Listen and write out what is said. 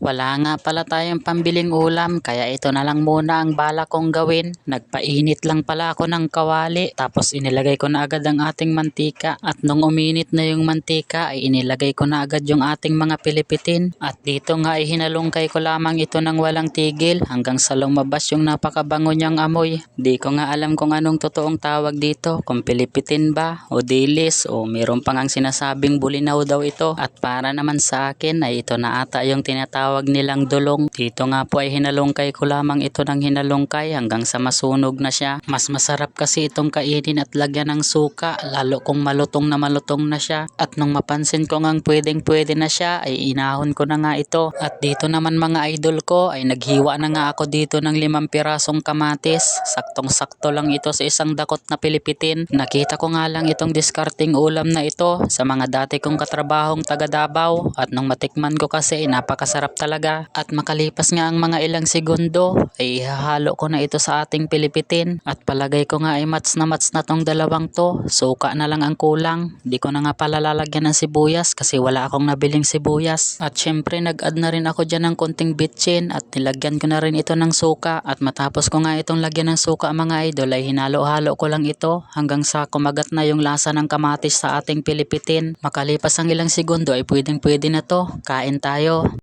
Wala nga pala tayong pambiling ulam kaya ito na lang muna ang bala kong gawin. Nagpainit lang pala ako ng kawali tapos inilagay ko na agad ang ating mantika at nung uminit na yung mantika ay inilagay ko na agad yung ating mga pilipitin at dito nga ay hinalungkay ko lamang ito ng walang tigil hanggang sa lumabas yung napakabango niyang amoy. Di ko nga alam kung anong totoong tawag dito kung pilipitin ba o dilis o meron pang ang sinasabing bulinaw daw ito at para naman sa akin ay ito na ata yung tinatawag nilang dulong. Dito nga po ay hinalungkay ko lamang ito ng hinalungkay hanggang sa masunog na siya. Mas masarap kasi itong kainin at lagyan ng suka lalo kung malutong na malutong na siya. At nung mapansin ko ngang pwedeng pwede na siya ay inahon ko na nga ito. At dito naman mga idol ko ay naghiwa na nga ako dito ng limang pirasong kamatis. Saktong sakto lang ito sa isang dakot na pilipitin. Nakita ko nga lang itong discarding ulam na ito sa mga dati kong katrabahong taga Davao at nung matikman ko kasi napakasarap talaga. At makalipas nga ang mga ilang segundo ay ihahalo ko na ito sa ating pilipitin. At palagay ko nga ay mats na mats na tong dalawang to. Suka na lang ang kulang. Di ko na nga pala lalagyan ng sibuyas kasi wala akong nabiling sibuyas. At syempre nag-add na rin ako dyan ng konting bitchin at nilagyan ko na rin ito ng suka. At matapos ko nga itong lagyan ng suka mga idol ay hinalo-halo ko lang ito hanggang sa kumagat na yung lasa ng kamatis sa ating pilipitin. Makalipas ang ilang segundo ay pwedeng pwede na to. Kain tayo